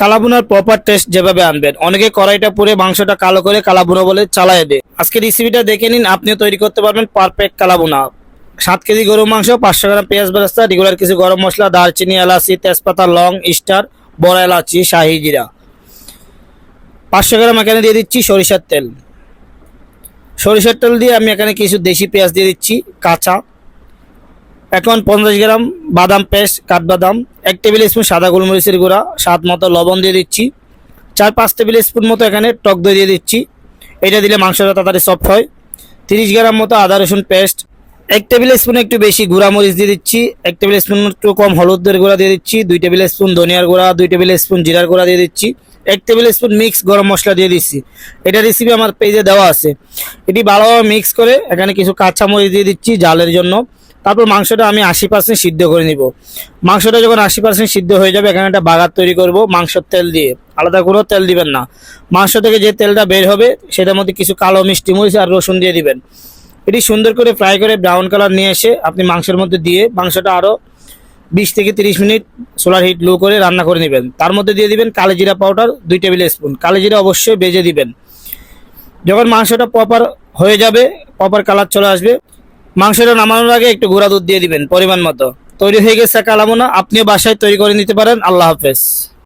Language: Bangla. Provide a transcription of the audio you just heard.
কালাবুনার প্রপার টেস্ট যেভাবে আনবেন। অনেকে কড়াইটা পুড়ে মাংসটা কালো করে কালাবুনা বলে চালায় দেয়। আজকে রেসিপিটা দেখে নিন, আপনিও তৈরি করতে পারবেন পারফেক্ট কালাবুনা সাত কেজি গরু মাংস, পাঁচশো গ্রাম পেঁয়াজ বেরেস্তা রেগুলার কিছু গরম মশলা, দারচিনি, এলাচি, তেজপাতা, লং স্টার বড় এলাচি, শাহি জিরা। পাঁচশো গ্রাম এখানে দিয়ে দিচ্ছি সরিষার তেল। সরিষার তেল দিয়ে আমি এখানে কিছু দেশি পেঁয়াজ দিয়ে দিচ্ছি, কাঁচা। এখন পঞ্চাশ গ্রাম বাদাম পেস্ট, কাঠবাদাম, এক টেবিল স্পুন সাদা গোলমরিচের গুঁড়া, স্বাদ মতো লবণ দিয়ে দিচ্ছি। চার, পাঁচ টেবিল স্পুন মতো এখানে টক দই দিয়ে দিচ্ছি। এটা দিলে মাংসটা তাড়াতাড়ি সফট হয়। তিরিশ গ্রাম মতো আদা, রসুন পেস্ট। এক টেবিল স্পুন একটু বেশি গুঁড়া মরিচ দিয়ে দিচ্ছি। এক টেবিল স্পুন একটু কম হলুদের গুঁড়া দিয়ে দিচ্ছি। দুই টেবিল স্পুন ধনিয়ার গুঁড়া, দুই টেবিল স্পুন জিরার গুঁড়া দিয়ে দিচ্ছি। এক টেবিল স্পুন মিক্স গরম মশলা দিয়ে দিচ্ছি। এটা রেসিপি আমার পেজে দেওয়া আছে। এটি ভালোভাবে মিক্স করে এখানে কিছু কাঁচা মরিচ দিয়ে দিচ্ছি জালের জন্য। তারপর মাংসটা আমি আশি পার্সেন্ট সিদ্ধ করে নিব। মাংসটা যখন আশি পার্সেন্ট সিদ্ধ হয়ে যাবে, এখানে একটা বাগার তৈরি করব মাংসের তেল দিয়ে। আলাদা কোনো তেল দিবেন না। মাংস থেকে যে তেলটা বের হবে, সেটার মধ্যে কিছু কালো মিষ্টি মরিচ আর রসুন দিয়ে দিবেন। এটি সুন্দর করে ফ্রাই করে ব্রাউন কালার নিয়ে এসে আপনি মাংসের মধ্যে দিয়ে মাংসটা আরও বিশ থেকে তিরিশ মিনিট সোলার হিট লো করে রান্না করে নেবেন। তার মধ্যে দিয়ে দিবেন কালোজিরা পাউডার, দুই টেবিল স্পুন। কালোজিরা অবশ্যই বেজে দিবেন। যখন মাংসটা প্রপার হয়ে যাবে প্রপার কালার চলে আসবে মাংসটা নামানোর আগে একটু গুঁড়া দুধ দিয়ে দিবেন, পরিমাণ মতো। তৈরি হয়ে গেছে কালামোনা, আপনিও বাসায় তৈরি করে নিতে পারেন। আল্লাহ হাফেজ।